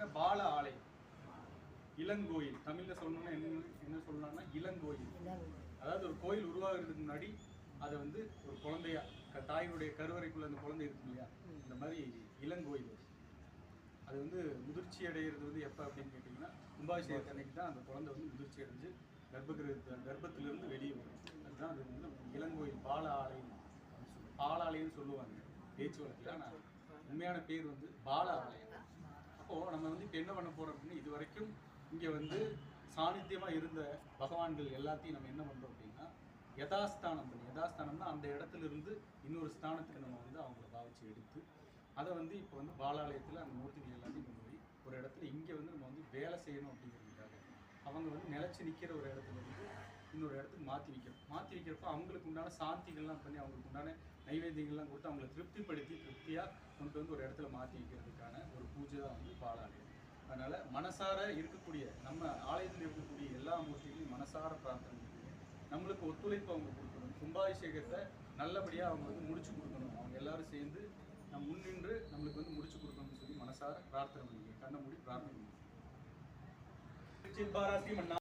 இருக்கிற பால ஆலை இளங்கோயில். தமிழ்ல சொல்லணும்னா என்ன என்ன சொல்லலாம்னா இளங்கோயில். அதாவது ஒரு கோயில் உருவாகிறதுக்கு முன்னாடி அதை வந்து ஒரு குழந்தையா தாயினுடைய கருவறைக்குள்ள அந்த குழந்தை இருக்கும் இல்லையா? இந்த மாதிரி இளங்கோயில். அது. வந்து முதிர்ச்சி அடைகிறது வந்து எப்போ அப்படின்னு கேட்டிங்கன்னா கும்பாபிஷேகத்து அன்னைக்கு தான் அந்த குழந்தை வந்து முதிர்ச்சி அடைஞ்சு கர்ப்பகிரகத்து கர்ப்பத்திலிருந்து வெளியே வரும். அதுதான் அது வந்து இளங்கோயில் பால ஆலை பாலாலயம்னு பால சொல்லுவாங்க. பேச்சு வழக்கில். ஆனால் உண்மையான பேர் வந்து பால ஆலயம். கூப்பிட்டு என்ன பண்ண போகிறோம் அப்படின்னா இது வரைக்கும் இங்கே வந்து சாநித்தியமாக இருந்த பகவான்கள் எல்லாத்தையும் நம்ம என்ன பண்ணுறோம் அப்படின்னா யதாஸ்தானம் பண்ணி யதாஸ்தானம்னா அந்த இடத்துல இருந்து இன்னொரு ஸ்தானத்துக்கு நம்ம வந்து அவங்கள பாவிச்சு எடுத்து அதை வந்து இப்போ வந்து பாலாலயத்தில் அந்த மூர்த்திகள் எல்லாத்தையும் கொண்டு போய் ஒரு இடத்துல இங்கே வந்து நம்ம வந்து வேலை செய்யணும் அப்படிங்கிறதுக்காக அவங்க வந்து நிலச்சி நிற்கிற ஒரு இடத்துல வந்து இன்னொரு இடத்துக்கு மாற்றி வைக்கிறோம். மாற்றி வைக்கிறப்ப அவங்களுக்கு உண்டான சாந்திகள்லாம் பண்ணி அவங்களுக்கு உண்டான நைவேத்தியங்கள்லாம் கொடுத்து அவங்கள திருப்திப்படுத்தி திருப்தியாக கொண்டு வந்து ஒரு இடத்துல மாற்றி வைக்கிறதுக்கான ஒரு பூஜை தான் வந்து பாலாலயம். அதனால மனசார இருக்கக்கூடிய நம்ம ஆலயத்தில் இருக்கக்கூடிய எல்லா மூர்த்திகளையும் மனசார பிரார்த்தனை நம்மளுக்கு ஒத்துழைப்பு அவங்க கொடுக்கணும். கும்பாபிஷேகத்தை நல்லபடியாக அவங்க வந்து முடிச்சு கொடுக்கணும். அவங்க எல்லாரும் சேர்ந்து நம் முன்னின்று நம்மளுக்கு வந்து முடிச்சு கொடுக்கணும்னு சொல்லி மனசார பிரார்த்தனை பண்ணிக்க கண்ணை மூடி பிரார்த்தனை பண்ணுங்க